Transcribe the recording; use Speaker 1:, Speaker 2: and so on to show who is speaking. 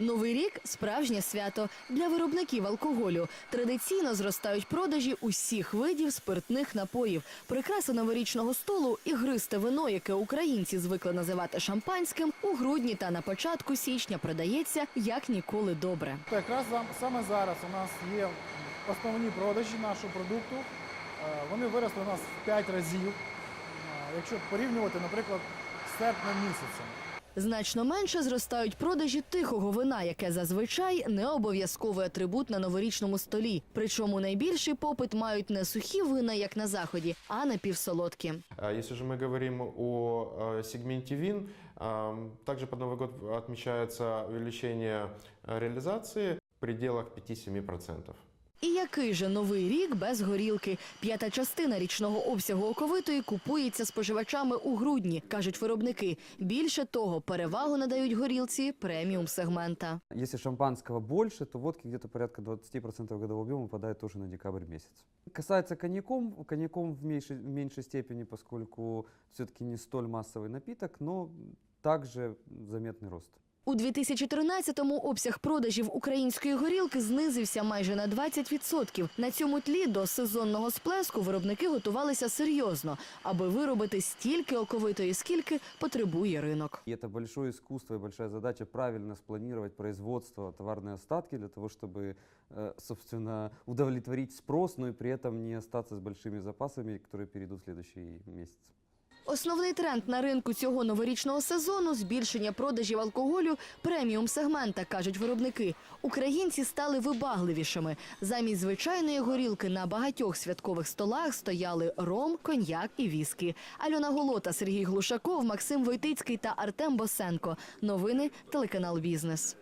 Speaker 1: Новий рік справжнє свято для виробників алкоголю. Традиційно зростають продажі усіх видів спиртних напоїв. Прикраса новорічного столу і гристе вино, яке українці звикли називати шампанським, у грудні та на початку січня продається як ніколи добре.
Speaker 2: Якраз саме зараз у нас є основні продажі нашого продукту. Е, Вони виросли у нас в 5 разів. Е, Якщо порівнювати, наприклад, з серпня місяцем.
Speaker 1: Значно менше зростають продажі тихого вина, яке зазвичай не обов'язковий атрибут на новорічному столі. Причому найбільший попит мають не сухі вина, як на заході, а напівсолодкі.
Speaker 3: А Если же мы говорим о э, сегменте вин, ам, также под Новый год отмечается увеличение э, реализации в пределах 5-7%.
Speaker 1: І який же новий рік без горілки? П'ята частина річного обсягу оковитої купується споживачами у грудні, кажуть виробники. Більше того, перевагу надають горілці преміум сегмента.
Speaker 4: Если шампанского больше, то водки где-то порядка 20% годового объема выпадает тоже на декабрь месяц. Касается коньяком, коньяком в меньшей, в меньшей степени, поскольку все-таки не столь массовый напиток, но также заметный рост.
Speaker 1: У 2013-му обсяг продажів української горілки знизився майже на 20%. На цьому тлі до сезонного сплеску виробники готувалися серйозно, аби виробити стільки оковитої, скільки потребує ринок.
Speaker 4: И это большое искусство и большая задача правильно спланировать производство, товарные остатки для того, чтобы, э, собственно, удовлетворить спрос, но и при этом не остаться с большими запасами, которые перейдут в следующий месяц.
Speaker 1: Основний тренд на ринку цього новорічного сезону збільшення продажів алкоголю преміум сегмента, кажуть виробники. Українці стали вибагливішими. Замість звичайної горілки на багатьох святкових столах стояли ром, коньяк і віскі. Альона Голота, Сергій Глушаков, Максим Войтицький та Артем Босенко. Новини телеканал Бізнес.